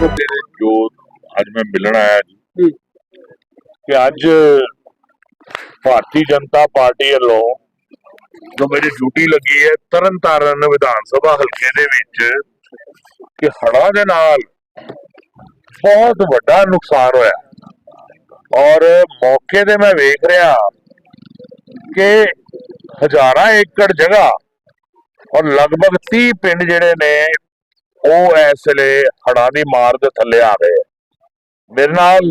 ਦੇ ਜੋ ਅੱਜ ਮੈਂ ਮਿਲਣ ਆਇਆ ਜੀ। ਕਿ ਅੱਜ ਭਾਰਤੀ ਜਨਤਾ ਪਾਰਟੀ ਵੱਲੋਂ ਜੋ ਮੇਰੀ ਡਿਊਟੀ ਲੱਗੀ ਹੈ ਤਰਨਤਾਰਨ ਵਿਧਾਨ ਸਭਾ ਹਲਕੇ ਦੇ ਵਿੱਚ ਕਿ ਹੜ੍ਹਾਂ ਦੇ ਨਾਲ ਬਹੁਤ ਵੱਡਾ ਨੁਕਸਾਨ ਹੋਇਆ ਔਰ ਮੌਕੇ ਤੇ ਮੈਂ ਵੇਖ ਰਿਹਾ ਕਿ ਹਜ਼ਾਰਾਂ ਏਕੜ ਜਗ੍ਹਾ ਔਰ ਲਗਭਗ 30 ਪਿੰਡ ਜਿਹੜੇ ਨੇ ਉਹ ਇਸ ਵੇਲੇ ਹੜਾਂ ਦੀ ਮਾਰ ਦੇ ਥੱਲੇ ਆ ਰਹੇ ਮੇਰੇ ਨਾਲ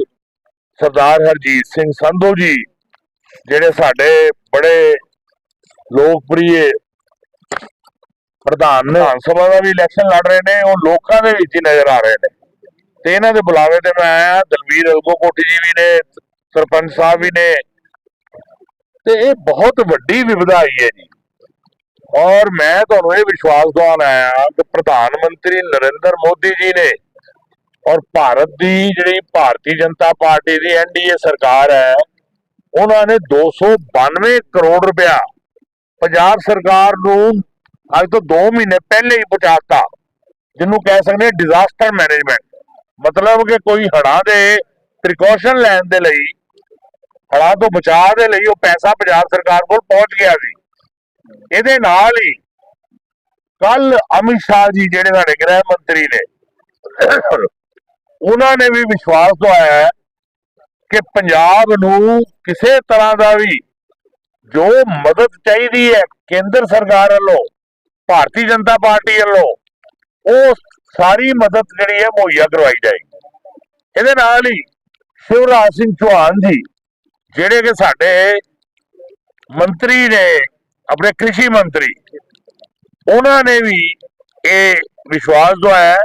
ਸਰਦਾਰ ਹਰਜੀਤ ਸਿੰਘ ਸੰਧੂ ਜੀ, ਜਿਹੜੇ ਸਾਡੇ ਬੜੇ ਲੋਕਪ੍ਰਿਯ ਪ੍ਰਧਾਨ ਨੇ, ਵਿਧਾਨ ਸਭਾ ਦਾ ਵੀ ਇਲੈਕਸ਼ਨ ਲੜ ਰਹੇ ਨੇ, ਉਹ ਲੋਕਾਂ ਦੇ ਵਿੱਚ ਹੀ ਨਜ਼ਰ ਆ ਰਹੇ ਨੇ। ਤੇ ਇਹਨਾਂ ਦੇ ਬੁਲਾਵੇ ਤੇ ਮੈਂ ਆਇਆ ਦਲਵੀਰ ਅਲਗੋ ਕੋਟੀ ਜੀ ਵੀ ਨੇ, ਸਰਪੰਚ ਸਾਹਿਬ ਵੀ ਨੇ। ਤੇ ਇਹ ਬਹੁਤ ਵੱਡੀ ਵਿਪਦਾ ਆਈ ਹੈ ਜੀ। ਔਰ ਮੈਂ ਤੁਹਾਨੂੰ ਇਹ ਵਿਸ਼ਵਾਸ ਦਿਵਾਉਣ ਆਇਆ ਕਿ ਪ੍ਰਧਾਨ ਮੰਤਰੀ ਨਰਿੰਦਰ ਮੋਦੀ ਜੀ ਨੇ ਔਰ ਭਾਰਤ ਦੀ ਜਿਹੜੀ ਭਾਰਤੀ ਜਨਤਾ ਪਾਰਟੀ ਦੀ ਐਨਡੀਏ ਸਰਕਾਰ ਹੈ, ਉਹਨਾਂ ਨੇ 292 ਕਰੋੜ ਰੁਪਇਆ ਪੰਜਾਬ ਸਰਕਾਰ ਨੂੰ ਅੱਜ ਤੋਂ 2 ਮਹੀਨੇ ਪਹਿਲੇ ਹੀ ਪਹੁੰਚਾਤਾ ਜਿਹਨੂੰ ਕਹਿ ਸਕਦੇ ਡਿਜ਼ਾਸਟਰ ਮੈਨੇਜਮੈਂਟ ਮਤਲਬ ਕਿ ਕੋਈ ਹੜ੍ਹਾਂ ਦੇ ਪ੍ਰੀਕਾਸ਼ਨ ਲੈਣ ਦੇ ਲਈ, ਹੜ੍ਹਾਂ ਤੋਂ ਬਚਾਅ ਦੇ ਲਈ ਉਹ ਪੈਸਾ ਪੰਜਾਬ ਸਰਕਾਰ ਕੋਲ ਪਹੁੰਚ ਗਿਆ ਸੀ। ਇਹਦੇ ਨਾਲ ਹੀ ਕੱਲ ਅਮਿਤ ਸ਼ਾਹ ਜੀ ਜਿਹੜੇ ਸਾਡੇ ਗ੍ਰਹਿ ਮੰਤਰੀ ਨੇ, ਉਹਨਾਂ ਨੇ ਵੀ ਵਿਸ਼ਵਾਸ ਦਵਾਇਆ ਕਿ ਪੰਜਾਬ ਨੂੰ ਕਿਸੇ ਤਰ੍ਹਾਂ ਦਾ ਵੀ ਜੋ ਮਦਦ ਚਾਹੀਦੀ ਹੈ ਕੇਂਦਰ ਸਰਕਾਰ ਵੱਲੋਂ, ਭਾਰਤੀ ਜਨਤਾ ਪਾਰਟੀ ਵੱਲੋਂ, ਉਹ ਸਾਰੀ ਮਦਦ ਜਿਹੜੀ ਹੈ ਮੁਹੱਈਆ ਕਰਵਾਈ ਜਾਏਗੀ। ਇਹਦੇ ਨਾਲ ਹੀ ਸ਼ਿਵਰਾਜ ਸਿੰਘ ਚੌਹਾਨ ਜੀ, ਜਿਹੜੇ ਕਿ ਸਾਡੇ ਮੰਤਰੀ ਨੇ ਆਪਣੇ ਕ੍ਰਿਸ਼ੀ ਮੰਤਰੀ। ਉਹਨਾਂ ਨੇ ਵੀ ਇਹ ਵਿਸ਼ਵਾਸ ਦਵਾਇਆ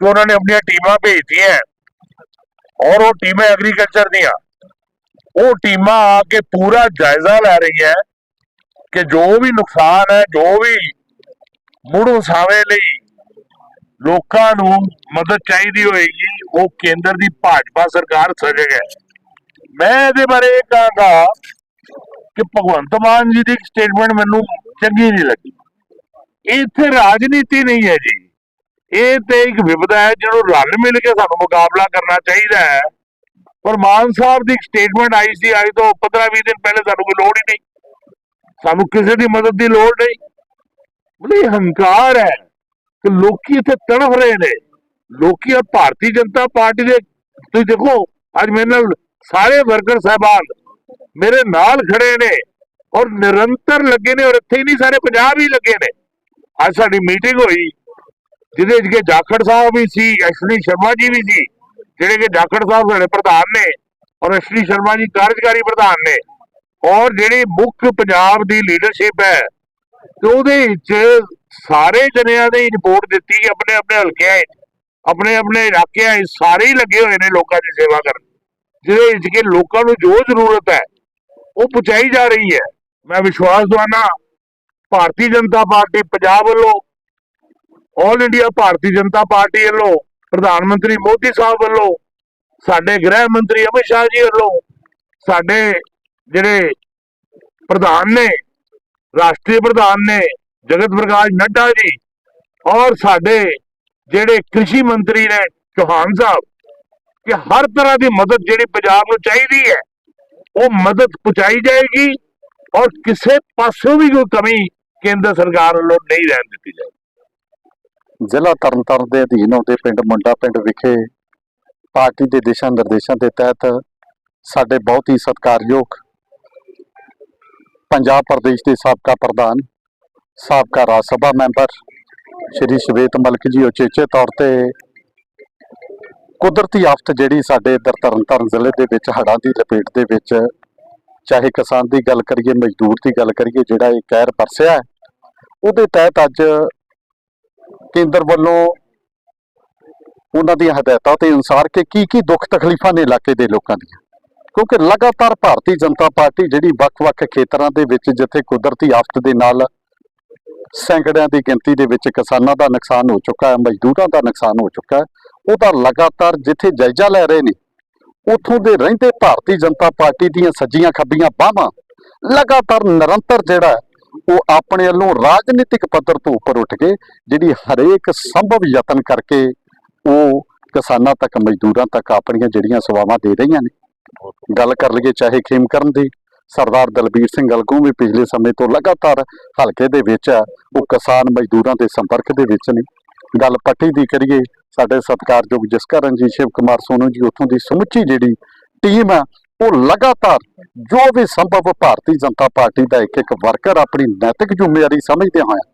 ਕਿ ਉਹਨਾਂ ਨੇ ਆਪਣੀਆਂ ਟੀਮਾਂ ਭੇਜਦੀਆਂ ਔਰ ਉਹ ਟੀਮਾਂ ਐਗਰੀਕਲਚਰ ਦੀਆਂ। ਉਹ ਟੀਮਾਂ ਆ ਕੇ ਪੂਰਾ ਜਾਇਜ਼ਾ ਲੈ ਰਹੀਆਂ। ਕਿ ਜੋ ਵੀ ਨੁਕਸਾਨ ਹੈ, ਜੋ ਵੀ ਮੁੜ ਵਸਾਵੇ ਲਈ ਲੋਕਾਂ ਨੂੰ ਮਦਦ ਚਾਹੀਦੀ ਹੋਏਗੀ, ਉਹ ਕੇਂਦਰ ਦੀ ਭਾਜਪਾ ਸਰਕਾਰ ਸਜਗ ਹੈ। ਮੈਂ ਇਹਦੇ ਬਾਰੇ ਇਹ ਕਹਾਂਗਾ ਕਿ ਭਗਵੰਤ ਮਾਨ ਜੀ ਦੀ ਸਟੇਟਮੈਂਟ ਮੈਨੂੰ ਚੰਗੀ ਨਹੀਂ ਲੱਗੀ। ਇੱਥੇ ਰਾਜਨੀਤੀ ਨਹੀਂ ਹੈ ਜੀ। ਇਹ ਤੇ ਇੱਕ ਵਿਪਦਾ ਹੈ, ਜਿਹਨੂੰ ਰਲ ਮਿਲ ਕੇ ਸਾਨੂੰ ਮੁਕਾਬਲਾ ਕਰਨਾ ਚਾਹੀਦਾ ਹੈ। ਪਰ ਮਾਨ ਸਾਹਿਬ ਦੀ ਸਟੇਟਮੈਂਟ ਆਈ ਸੀ ਅੱਜ ਤੋਂ 15-20 ਦਿਨ ਪਹਿਲੇ ਸਾਨੂੰ ਕੋਈ ਲੋੜ ਹੀ ਨਹੀਂ। ਸਾਨੂੰ ਕਿਸੇ ਦੀ ਮਦਦ ਦੀ ਲੋੜ ਨਹੀਂ। ਮਤਲਬ ਹੰਕਾਰ ਹੈ ਕਿ ਲੋਕੀ ਇੱਥੇ ਤੜਫ ਰਹੇ ਨੇ। ਲੋਕੀ ਆ ਭਾਰਤੀ ਜਨਤਾ ਪਾਰਟੀ ਦੇ, ਤੁਸੀਂ ਦੇਖੋ, ਅੱਜ ਮੇਰੇ ਨਾਲ ਸਾਰੇ ਵਰਕਰ ਸਾਹਿਬਾਨ ਮੇਰੇ ਨਾਲ ਖੜੇ ਨੇ ਔਰ ਨਿਰੰਤਰ ਲੱਗੇ ਨੇ ਔਰ ਇੱਥੇ ਹੀ ਨਹੀਂ, ਸਾਰੇ ਪੰਜਾਬ ਹੀ ਲੱਗੇ ਨੇ। ਅੱਜ ਸਾਡੀ ਮੀਟਿੰਗ ਹੋਈ, ਜਿਹਦੇ ਵਿੱਚ ਕਿ ਜਾਖੜ ਸਾਹਿਬ ਵੀ ਸੀ ਅਸ਼ਵਨੀ ਸ਼ਰਮਾ ਜੀ ਵੀ ਸੀ, ਜਿਹੜੇ ਕਿ ਜਾਖੜ ਸਾਹਿਬ ਸਾਡੇ ਪ੍ਰਧਾਨ ਨੇ ਔਰ ਅਸ਼ਵਨੀ ਸ਼ਰਮਾ ਜੀ ਕਾਰਜਕਾਰੀ ਪ੍ਰਧਾਨ ਨੇ। ਔਰ ਜਿਹੜੀ ਮੁੱਖ ਪੰਜਾਬ ਦੀ ਲੀਡਰਸ਼ਿਪ ਹੈ, ਤੇ ਉਹਦੇ ਵਿੱਚ ਸਾਰੇ ਜਨਿਆਂ ਦੀ ਰਿਪੋਰਟ ਦਿੱਤੀ ਆਪਣੇ ਆਪਣੇ ਹਲਕਿਆਂ 'ਚ ਆਪਣੇ ਆਪਣੇ ਇਲਾਕਿਆਂ 'ਚ ਸਾਰੇ ਹੀ ਲੱਗੇ ਹੋਏ ਨੇ ਲੋਕਾਂ ਦੀ ਸੇਵਾ ਕਰਨ। ਜਿਹਦੇ ਵਿੱਚ ਕਿ ਲੋਕਾਂ ਨੂੰ ਜੋ ਜ਼ਰੂਰਤ ਹੈ ਉਹ ਪਹੁੰਚਾਈ ਜਾ ਰਹੀ ਹੈ। ਮੈਂ ਵਿਸ਼ਵਾਸ ਦਵਾਨਾ, ਭਾਰਤੀ ਜਨਤਾ ਪਾਰਟੀ ਪੰਜਾਬ ਵੱਲੋਂ all India Bharatiya Janata party ਵੱਲੋਂ, ਪ੍ਰਧਾਨ ਮੰਤਰੀ ਮੋਦੀ ਸਾਹਿਬ ਵੱਲੋਂ, ਸਾਡੇ ਗ੍ਰਹਿ ਮੰਤਰੀ ਅਮਿਤ ਸ਼ਾਹ ਜੀ ਵੱਲੋਂ, ਸਾਡੇ ਜਿਹੜੇ ਪ੍ਰਧਾਨ ਨੇ, ਰਾਸ਼ਟਰੀ ਪ੍ਰਧਾਨ ਨੇ, ਜਗਤ ਪ੍ਰਕਾਸ਼ ਨੱਡਾ ਜੀ ਔਰ ਸਾਡੇ ਜਿਹੜੇ ਕ੍ਰਿਸ਼ੀ ਮੰਤਰੀ ਨੇ, ਚੌਹਾਨ ਸਾਹਿਬ, ਕਿ ਹਰ ਤਰ੍ਹਾਂ ਦੀ ਮਦਦ ਜਿਹੜੀ ਪੰਜਾਬ ਨੂੰ ਚਾਹੀਦੀ ਹੈ ਉਹ ਮਦਦ ਪਹੁੰਚਾਈ ਜਾਏਗੀ ਔਰ ਕਿਸੇ ਪਾਸੋਂ ਵੀ ਕੋਈ ਕਮੀ ਕੇਂਦਰ ਸਰਕਾਰ ਵੱਲੋਂ ਨਹੀਂ ਰਹਿਣ ਦਿੱਤੀ ਜਾਏਗੀ। ਜ਼ਿਲ੍ਹਾ ਤਰਨਤਾਰਨ ਦੇ ਅਧੀਨ ਆਉਂਦੇ ਪਿੰਡ ਮੁੰਡਾ ਪਿੰਡ ਵਿਖੇ ਪਾਰਟੀ ਦੇ ਦਿਸ਼ਾ ਨਿਰਦੇਸ਼ਾਂ ਦੇ ਤਹਿਤ ਸਾਡੇ ਬਹੁਤ ਹੀ ਸਤਿਕਾਰਯੋਗ ਪੰਜਾਬ ਪ੍ਰਦੇਸ਼ ਦੇ ਸਾਬਕਾ ਪ੍ਰਧਾਨ, ਸਾਬਕਾ ਰਾਜ ਸਭਾ ਮੈਂਬਰ ਸ਼੍ਰੀ ਸ਼ਵੇਤ ਮਲਕ ਜੀ ਉਚੇਚੇ ਤੌਰ ਤੇ ਕੁਦਰਤੀ ਆਫਤ ਜਿਹੜੀ ਸਾਡੇ ਇੱਧਰ ਤਰਨਤਾਰਨ ਜ਼ਿਲ੍ਹੇ ਦੇ ਵਿੱਚ, ਹੜ੍ਹਾਂ ਦੀ ਲਪੇਟ ਦੇ ਵਿੱਚ, ਚਾਹੇ ਕਿਸਾਨ ਦੀ ਗੱਲ ਕਰੀਏ, ਮਜ਼ਦੂਰ ਦੀ ਗੱਲ ਕਰੀਏ, ਜਿਹੜਾ ਇਹ ਕਹਿਰ ਵਰਸਿਆ ਉਹਦੇ ਤਹਿਤ ਅੱਜ ਕੇਂਦਰ ਵੱਲੋਂ ਉਹਨਾਂ ਦੀਆਂ ਹਦਾਇਤਾਂ ਦੇ ਅਨੁਸਾਰ ਕਿ ਕੀ ਕੀ ਦੁੱਖ ਤਕਲੀਫਾਂ ਨੇ ਇਲਾਕੇ ਦੇ ਲੋਕਾਂ ਦੀਆਂ। ਕਿਉਂਕਿ ਲਗਾਤਾਰ ਭਾਰਤੀ ਜਨਤਾ ਪਾਰਟੀ ਜਿਹੜੀ ਵੱਖ-ਵੱਖ ਖੇਤਰਾਂ ਦੇ ਵਿੱਚ, ਜਿੱਥੇ ਕੁਦਰਤੀ ਆਫਤ ਦੇ ਨਾਲ ਸੈਂਕੜਿਆਂ ਦੀ ਗਿਣਤੀ ਦੇ ਵਿੱਚ ਕਿਸਾਨਾਂ ਦਾ ਨੁਕਸਾਨ ਹੋ ਚੁੱਕਾ ਹੈ, ਮਜ਼ਦੂਰਾਂ ਦਾ ਨੁਕਸਾਨ ਹੋ ਚੁੱਕਾ ਹੈ ਉਹਦਾ ਲਗਾਤਾਰ ਜਿੱਥੇ ਜਾਇਜ਼ਾ ਲੈ ਰਹੇ ਨੇ, ਉਥੋਂ ਦੇ ਰਹਿੰਦੇ ਭਾਰਤੀ ਜਨਤਾ ਪਾਰਟੀ ਦੀਆਂ ਸੱਜੀਆਂ ਖੱਬੀਆਂ ਬਾਹਾਂ ਲਗਾਤਾਰ ਨਿਰੰਤਰ ਜਿਹੜਾ ਉਹ ਆਪਣੇ ਵੱਲੋਂ ਰਾਜਨੀਤਿਕ ਪੱਧਰ ਤੋਂ ਉੱਪਰ ਉੱਠ ਕੇ, ਜਿਹੜੀ ਹਰੇਕ ਸੰਭਵ ਯਤਨ ਕਰਕੇ ਉਹ ਕਿਸਾਨਾਂ ਤੱਕ, ਮਜ਼ਦੂਰਾਂ ਤੱਕ ਆਪਣੀਆਂ ਜਿਹੜੀਆਂ ਸੇਵਾਵਾਂ ਦੇ ਰਹੀਆਂ ਨੇ। ਗੱਲ ਕਰ ਲਈਏ ਚਾਹੇ ਖੇਮ ਕਰਨ ਦੀ, ਸਰਦਾਰ ਦਲਬੀਰ ਸਿੰਘ ਅਲਗੂ ਵੀ ਪਿਛਲੇ ਸਮੇਂ ਤੋਂ ਲਗਾਤਾਰ ਹਲਕੇ ਦੇ ਵਿੱਚ ਆ, ਉਹ ਕਿਸਾਨ ਮਜ਼ਦੂਰਾਂ ਦੇ ਸੰਪਰਕ ਦੇ ਵਿੱਚ ਨੇ। ਗੱਲ ਪੱਟੀ ਦੀ ਕਰੀਏ ਸਾਡੇ ਸਤਿਕਾਰਯੋਗ ਜਸਕਰਨ ਜੀ ਸ਼ਿਵ ਕੁਮਾਰ ਸੋਨੂ ਜੀ, ਉੱਥੋਂ ਦੀ ਸਮੁੱਚੀ ਜਿਹੜੀ ਟੀਮ ਹੈ ਉਹ ਲਗਾਤਾਰ ਜੋ ਵੀ ਸੰਭਵ ਭਾਰਤੀ ਜਨਤਾ ਪਾਰਟੀ ਦਾ ਇੱਕ ਇੱਕ ਵਰਕਰ ਆਪਣੀ ਨੈਤਿਕ ਜ਼ਿੰਮੇਵਾਰੀ ਸਮਝਦੇ ਹੋਇਆ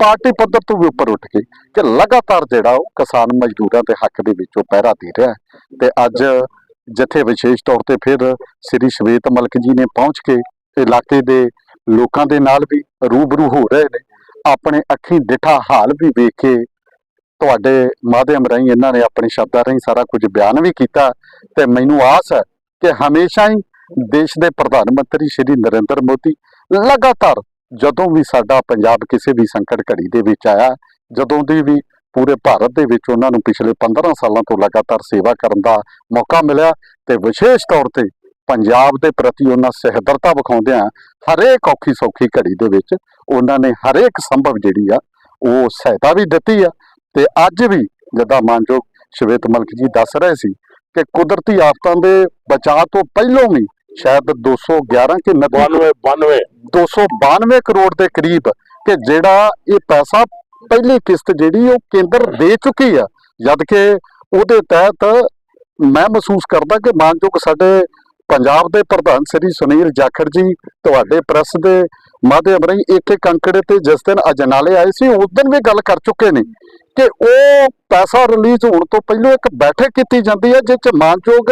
ਪਾਰਟੀ ਪੱਧਰ ਤੋਂ ਵੀ ਉੱਪਰ ਉੱਠ ਕੇ ਕਿ ਲਗਾਤਾਰ ਜਿਹੜਾ ਉਹ ਕਿਸਾਨ ਮਜ਼ਦੂਰਾਂ ਦੇ ਹੱਕ ਦੇ ਵਿੱਚੋਂ ਪਹਿਰਾ ਦੇ ਰਿਹਾ ਤੇ ਅੱਜ ਜਿੱਥੇ ਵਿਸ਼ੇਸ਼ ਤੌਰ ਤੇ ਫਿਰ ਸ੍ਰੀ ਸ਼ਵੇਤ ਮਲਕ ਜੀ ਨੇ ਪਹੁੰਚ ਕੇ ਇਲਾਕੇ ਦੇ ਲੋਕਾਂ ਦੇ ਨਾਲ ਵੀ ਰੂਬਰੂ ਹੋ ਰਹੇ ਨੇ, ਆਪਣੇ ਅੱਖੀਂ ਡਿਠਾ ਹਾਲ ਵੀ ਵੇਖ ਕੇ ਤੁਹਾਡੇ ਮਾਧਿਅਮ ਰਾਹੀਂ, ਇਹਨਾਂ ਨੇ ਆਪਣੇ ਸ਼ਬਦਾਂ ਰਾਹੀਂ ਸਾਰਾ ਕੁਝ ਬਿਆਨ ਵੀ ਕੀਤਾ ਤੇ ਮੈਨੂੰ ਆਸ ਹੈ ਕਿ ਹਮੇਸ਼ਾ ਹੀ ਦੇਸ਼ ਦੇ ਪ੍ਰਧਾਨ ਮੰਤਰੀ ਸ਼੍ਰੀ ਨਰਿੰਦਰ ਮੋਦੀ ਲਗਾਤਾਰ ਜਦੋਂ ਵੀ ਸਾਡਾ ਪੰਜਾਬ ਕਿਸੇ ਵੀ ਸੰਕਟ ਘੜੀ ਦੇ ਵਿੱਚ ਆਇਆ, ਜਦੋਂ ਦੀ ਵੀ ਪੂਰੇ ਭਾਰਤ ਦੇ ਵਿੱਚ ਉਹਨਾਂ ਨੂੰ ਪਿਛਲੇ 15 ਸਾਲਾਂ ਤੋਂ ਲਗਾਤਾਰ ਸੇਵਾ ਕਰਨ ਦਾ ਮੌਕਾ ਮਿਲਿਆ ਤੇ ਵਿਸ਼ੇਸ਼ ਤੌਰ ਤੇ ਪੰਜਾਬ ਦੇ ਪ੍ਰਤੀ ਉਹਨਾਂ ਸਹਿਦਰਤਾ ਵਿਖਾਉਂਦਿਆਂ ਹਰੇਕ ਔਖੀ ਸੌਖੀ ਘੜੀ ਦੇ ਵਿੱਚ ਉਹਨਾਂ ਨੇ ਹਰੇਕ ਸੰਭਵ ਜਿਹੜੀ ਆ, ਉਹ ਸਹਾਇਤਾ ਵੀ ਦਿੱਤੀ ਆ। ਤੇ ਅੱਜ ਵੀ ਜਦਾਂ ਮਾਨਯੋਗ ਸ਼ਵੇਤ ਮਲਕ ਜੀ ਦੱਸ ਰਹੇ ਸੀ ਕਿ ਕੁਦਰਤੀ ਆਫਤਾਂ ਦੇ ਬਚਾਅ ਤੋਂ ਪਹਿਲਾਂ ਵੀ ਸ਼ਾਇਦ 211 ਕਿ 90 92 92 292 ਕਰੋੜ ਦੇ ਕਰੀਬ ਕਿ ਜਿਹੜਾ ਇਹ ਪੈਸਾ ਪਹਿਲੀ ਕਿਸ਼ਤ ਜਿਹੜੀ ਉਹ ਕੇਂਦਰ ਦੇ ਚੁੱਕੀ ਆ ਜਦ ਕਿ ਉਹਦੇ ਤਹਿਤ ਮੈਂ ਮਹਿਸੂਸ ਕਰਦਾ ਕਿ ਮਾਨਯੋਗ ਸਾਡੇ ਪੰਜਾਬ ਦੇ ਪ੍ਰਧਾਨ ਸ੍ਰੀ ਸੁਨੀਲ ਜਾਖੜ ਜੀ ਤੁਹਾਡੇ ਪ੍ਰੈਸ ਦੇ ਮਾਧਿਅਮ ਰਾਹੀਂ ਇੱਕ ਇੱਕ ਅੰਕੜੇ ਤੇ ਜਿਸ ਦਿਨ ਅਜਨਾਲੇ ਆਏ ਸੀ ਉਸ ਦਿਨ ਵੀ ਗੱਲ ਕਰ ਚੁੱਕੇ ਨੇ। ਕਿ ਉਹ ਪੈਸਾ ਰਿਲੀਜ਼ ਹੋਣ ਤੋਂ ਪਹਿਲਾਂ ਇੱਕ ਬੈਠਕ ਕੀਤੀ ਜਾਂਦੀ ਹੈ ਜਿਸ ਚ ਮਾਨਯੋਗ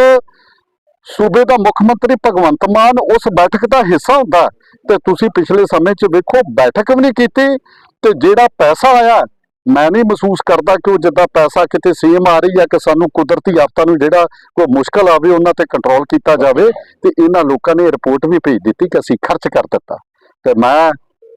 ਸੂਬੇ ਦਾ ਮੁੱਖ ਮੰਤਰੀ ਭਗਵੰਤ ਮਾਨ ਉਸ ਬੈਠਕ ਦਾ ਹਿੱਸਾ ਹੁੰਦਾ ਤੇ ਤੁਸੀਂ ਪਿਛਲੇ ਸਮੇਂ 'ਚ ਵੇਖੋ, ਬੈਠਕ ਵੀ ਨਹੀਂ ਕੀਤੀ ਤੇ ਜਿਹੜਾ ਪੈਸਾ ਆਇਆ, ਮੈਂ ਨਹੀਂ ਮਹਿਸੂਸ ਕਰਦਾ ਕਿ ਉਹ ਜਿੱਦਾਂ ਪੈਸਾ ਕਿਤੇ ਸੇਮ ਆ ਰਹੀ ਹੈ ਕਿ ਸਾਨੂੰ ਕੁਦਰਤੀ ਆਫਤਾਂ ਨੂੰ ਜਿਹੜਾ ਕੋਈ ਮੁਸ਼ਕਲ ਆਵੇ, ਉਹਨਾਂ ਤੇ ਕੰਟਰੋਲ ਕੀਤਾ ਜਾਵੇ ਤੇ ਇਹਨਾਂ ਲੋਕਾਂ ਨੇ ਰਿਪੋਰਟ ਵੀ ਭੇਜ ਦਿੱਤੀ ਕਿ ਅਸੀਂ ਖਰਚ ਕਰ ਦਿੱਤਾ। ਤੇ ਮੈਂ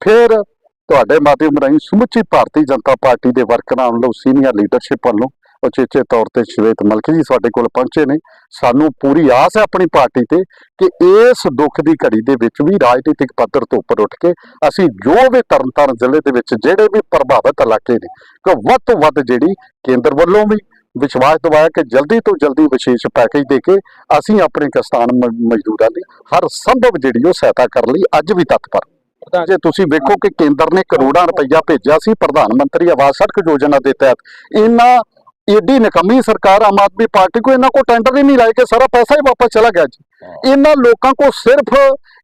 ਫਿਰ ਤੁਹਾਡੇ ਮਾਧਿਅਮ ਰਾਹੀਂ ਸਮੁੱਚੀ ਭਾਰਤੀ ਜਨਤਾ ਪਾਰਟੀ ਦੇ ਵਰਕਰਾਂ ਵੱਲੋਂ ਸੀਨੀਅਰ ਲੀਡਰਸ਼ਿਪ ਵੱਲੋਂ ਉਚੇਚੇ ਤੌਰ ਤੇ ਸ਼ਵੇਤ ਮਲਕ ਜੀ ਸਾਡੇ ਕੋਲ ਪਹੁੰਚੇ ਨੇ। ਸਾਨੂੰ ਪੂਰੀ ਆਸ ਹੈ ਆਪਣੀ ਪਾਰਟੀ ਤੇ ਕਿ ਇਸ ਦੁੱਖ ਦੀ ਘੜੀ ਦੇ ਵਿੱਚ ਵੀ ਰਾਜਨੀਤਿਕ ਪੱਧਰ ਤੋਂ ਉੱਪਰ ਉੱਠ ਕੇ ਅਸੀਂ ਜੋ ਵੀ ਤਰਨਤਾਰਨ ਜ਼ਿਲ੍ਹੇ ਦੇ ਵਿੱਚ ਜਿਹੜੇ ਵੀ ਪ੍ਰਭਾਵਿਤ ਇਲਾਕੇ ਨੇ, ਕਿ ਵੱਧ ਤੋਂ ਵੱਧ ਜਿਹੜੀ ਕੇਂਦਰ ਵੱਲੋਂ ਵੀ ਵਿਸ਼ਵਾਸ ਦਿਵਾਇਆ ਕਿ ਜਲਦੀ ਤੋਂ ਜਲਦੀ ਵਿਸ਼ੇਸ਼ ਪੈਕੇਜ ਦੇ ਕੇ ਅਸੀਂ ਆਪਣੇ ਕਿਸਾਨ ਮ- ਮਜ਼ਦੂਰਾਂ ਦੀ ਹਰ ਸੰਭਵ ਜਿਹੜੀ ਉਹ ਸਹਾਇਤਾ ਕਰਨ ਲਈ ਅੱਜ ਵੀ ਤਤਪਰ। ਜੇ ਤੁਸੀਂ ਵੇਖੋ ਕਿ ਕੇਂਦਰ ਨੇ ਕਰੋੜਾਂ ਰੁਪਈਆ ਭੇਜਿਆ ਸੀ ਪ੍ਰਧਾਨ ਮੰਤਰੀ ਆਵਾਸ ਸੜਕ ਯੋਜਨਾ ਦੇ ਤਹਿਤ। ਇਹਨਾਂ ਏਡੀ ਨਕਮੀ ਸਰਕਾਰ ਆਮ ਆਦਮੀ ਪਾਰਟੀ ਕੋ ਇਹਨਾਂ ਕੋ ਟੈਂਡਰ ਹੀ ਨਹੀਂ ਲਾਏ ਕਿ ਸਾਰਾ ਪੈਸਾ ਹੀ ਵਾਪਸ ਚਲਾ ਗਿਆ ਜੀ। ਇਹਨਾਂ ਲੋਕਾਂ ਕੋ ਸਿਰਫ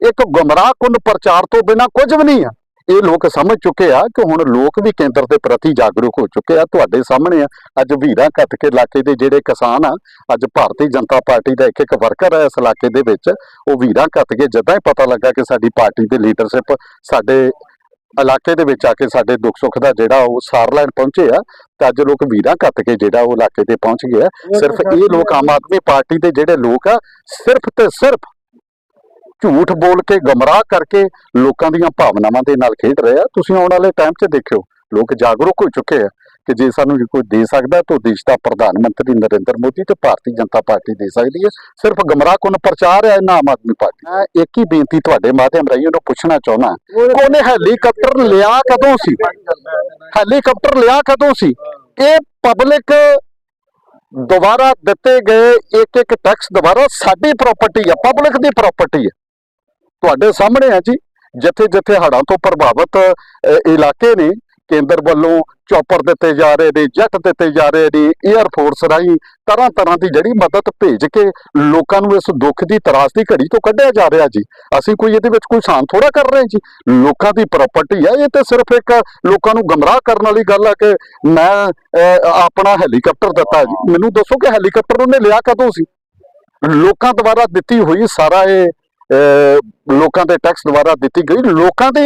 ਇੱਕ ਗੁੰਮਰਾਹ ਕੁੰਨ ਪ੍ਰਚਾਰ ਤੋਂ ਬਿਨਾ ਕੁਝ ਵੀ ਨਹੀਂ ਆ। ਇਹ ਲੋਕ ਸਮਝ ਚੁੱਕੇ ਆ ਕਿ ਹੁਣ ਲੋਕ ਵੀ ਕੇਂਦਰ ਦੇ ਪ੍ਰਤੀ ਜਾਗਰੂਕ ਹੋ ਚੁੱਕੇ ਆ। ਤੁਹਾਡੇ ਸਾਹਮਣੇ ਆ ਅੱਜ ਵੀਰਾਂ ਘੱਟ ਕੇ ਇਲਾਕੇ ਦੇ ਜਿਹੜੇ ਕਿਸਾਨ ਆ ਅੱਜ ਭਾਰਤੀ ਜਨਤਾ ਪਾਰਟੀ ਦਾ ਇੱਕ ਇੱਕ ਵਰਕਰ ਹੈ ਇਸ ਇਲਾਕੇ ਦੇ ਵਿੱਚ ਉਹ ਵੀਰਾਂ ਘੱਟ ਕੇ ਜਦਾਂ ਹੀ ਪਤਾ ਲੱਗਾ ਕਿ ਸਾਡੀ ਪਾਰਟੀ ਦੇ ਲੀਡਰਸ਼ਿਪ ਸਾਡੇ ਇਲਾਕੇ ਦੇ ਵਿੱਚ ਆ ਕੇ ਸਾਡੇ ਦੁੱਖ ਸੁੱਖ ਦਾ ਜਿਹੜਾ ਉਹ ਸਾਰ ਲੈਣ ਪਹੁੰਚੇ ਆ ਤੇ ਅੱਜ ਲੋਕ ਵੀਰਾਂ ਘੱਟ ਕੇ ਜਿਹੜਾ ਉਹ ਇਲਾਕੇ ਤੇ ਪਹੁੰਚ ਗਏ ਆ। ਸਿਰਫ ਇਹ ਲੋਕ ਆਮ ਆਦਮੀ ਪਾਰਟੀ ਦੇ ਜਿਹੜੇ ਲੋਕ ਆ ਸਿਰਫ ਤੇ ਸਿਰਫ ਝੂਠ ਬੋਲ ਕੇ ਗਮਰਾਹ ਕਰਕੇ ਲੋਕਾਂ ਦੀਆਂ ਭਾਵਨਾਵਾਂ ਦੇ ਨਾਲ ਖੇਡ ਰਹੇ ਆ। ਤੁਸੀਂ ਆਉਣ ਵਾਲੇ ਟਾਈਮ 'ਚ ਦੇਖਿਓ, ਲੋਕ ਜਾਗਰੂਕ ਹੋ ਚੁੱਕੇ ਆ ਕਿ ਜੇ ਸਾਨੂੰ ਕੋਈ ਦੇ ਸਕਦਾ ਤਾਂ ਦੇਸ਼ ਦਾ ਪ੍ਰਧਾਨ ਮੰਤਰੀ ਨਰਿੰਦਰ ਮੋਦੀ ਤੇ ਭਾਰਤੀ ਜਨਤਾ ਪਾਰਟੀ ਦੇ ਸਕਦੀ ਹੈ। ਸਿਰਫ ਗਮਰਾਹਕੁਨ ਪ੍ਰਚਾਰ ਹੈ ਇਹਨਾਂ ਆਮ ਆਦਮੀ ਪਾਰਟੀ? ਮੈਂ ਇੱਕ ਹੀ ਬੇਨਤੀ ਤੁਹਾਡੇ ਮਾਧਿਅਮ ਰਾਹੀਂ ਉਹਨੂੰ ਪੁੱਛਣਾ ਚਾਹੁੰਦਾ। ਕਿ ਉਹਨੇ ਹੈਲੀਕਾਪਟਰ ਲਿਆ ਕਦੋਂ ਸੀ? ਹੈਲੀਕਾਪਟਰ ਲਿਆ ਕਦੋਂ ਸੀ? ਇਹ ਪਬਲਿਕ ਦੁਬਾਰਾ ਦਿੱਤੇ ਗਏ ਇੱਕ ਇੱਕ ਟੈਕਸ ਦੁਬਾਰਾ ਸਾਡੀ ਪ੍ਰਾਪਰਟੀ ਹੈ ਪਬਲਿਕ ਦੀ ਪ੍ਰਾਪਰਟੀ ਹੈ ਤੁਹਾਡੇ ਸਾਹਮਣੇ ਹੈ ਜੀ, ਜਿੱਥੇ ਜਿੱਥੇ ਹੜ੍ਹਾਂ ਤੋਂ ਪ੍ਰਭਾਵਿਤ ਇਲਾਕੇ ਨੇ, ਕੇਂਦਰ ਵੱਲੋਂ ਚੌਪਰ ਦਿੱਤੇ ਜਾ ਰਹੇ ਨੇ, ਜੈਟ ਦਿੱਤੇ ਜਾ ਰਹੇ ਨੇ 에ਅਰ ਫੋਰਸ ਰਾਹੀਂ ਤਰ੍ਹਾਂ ਤਰ੍ਹਾਂ ਦੀ ਜਿਹੜੀ ਮਦਦ ਭੇਜ ਕੇ ਲੋਕਾਂ ਨੂੰ ਇਸ ਦੁੱਖ ਦੀ ਤਰਾਸ ਦੀ ਘੜੀ ਤੋਂ ਕੱਢਿਆ ਜਾ ਰਿਹਾ ਜੀ। ਅਸੀਂ ਕੋਈ ਇਹਦੇ ਵਿੱਚ ਕੋਈ ਸਾਨ ਥੋੜਾ ਕਰ ਰਹੇ ਜੀ। ਲੋਕਾਂ ਦੀ ਪ੍ਰਾਪਰਟੀ ਹੈ, ਇਹ ਤੇ ਸਿਰਫ ਇੱਕ ਲੋਕਾਂ ਨੂੰ ਗਮਰਾਹ ਕਰਨ ਵਾਲੀ ਗੱਲ ਹੈ ਕਿ ਮੈਂ ਆਪਣਾ ਹੈਲੀਕਾਪਟਰ ਦਿੱਤਾ ਜੀ। ਮੈਨੂੰ ਦੱਸੋ ਕਿ ਹੈਲੀਕਾਪਟਰ ਉਹਨੇ ਲਿਆ ਕਦੋਂ ਸੀ? ਲੋਕਾਂ ਦੁਆਰਾ ਦਿੱਤੀ ਹੋਈ ਸਾਰਾ ਇਹ ਲੋਕਾਂ 'ਤੇ ਟੈਕਸ ਦੁਆਰਾ ਦਿੱਤੀ ਗਈ। ਲੋਕਾਂ ਦੇ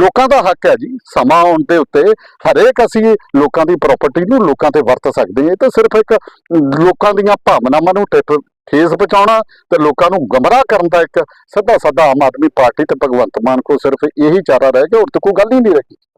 ਲੋਕਾਂ ਦਾ ਹੱਕ ਹੈ ਜੀ। ਸਮਾਂ ਆਉਣ ਦੇ ਉੱਤੇ ਹਰੇਕ ਅਸੀਂ ਲੋਕਾਂ ਦੀ ਪ੍ਰਾਪਰਟੀ ਨੂੰ ਲੋਕਾਂ ਤੇ ਵਰਤ ਸਕਦੇ ਹਾਂ। ਇਹ ਤਾਂ ਸਿਰਫ ਇੱਕ ਲੋਕਾਂ ਦੀਆਂ ਭਾਵਨਾਵਾਂ ਨੂੰ ਠੇਠ- ਠੇਸ ਪਹੁੰਚਾਉਣਾ ਤੇ ਲੋਕਾਂ ਨੂੰ ਗਮਰਾਹ ਕਰਨ ਦਾ ਇੱਕ ਸਿੱਧਾ ਸਾਦਾ ਆਮ ਆਦਮੀ ਪਾਰਟੀ ਤੇ ਭਗਵੰਤ ਮਾਨ ਕੋ ਸਿਰਫ ਇਹੀ ਚਾਰਾ ਰਹਿ ਗਿਆ। ਹੋਰ ਤਾਂ ਕੋਈ ਗੱਲ ਹੀ ਨਹੀਂ ਰਹੀ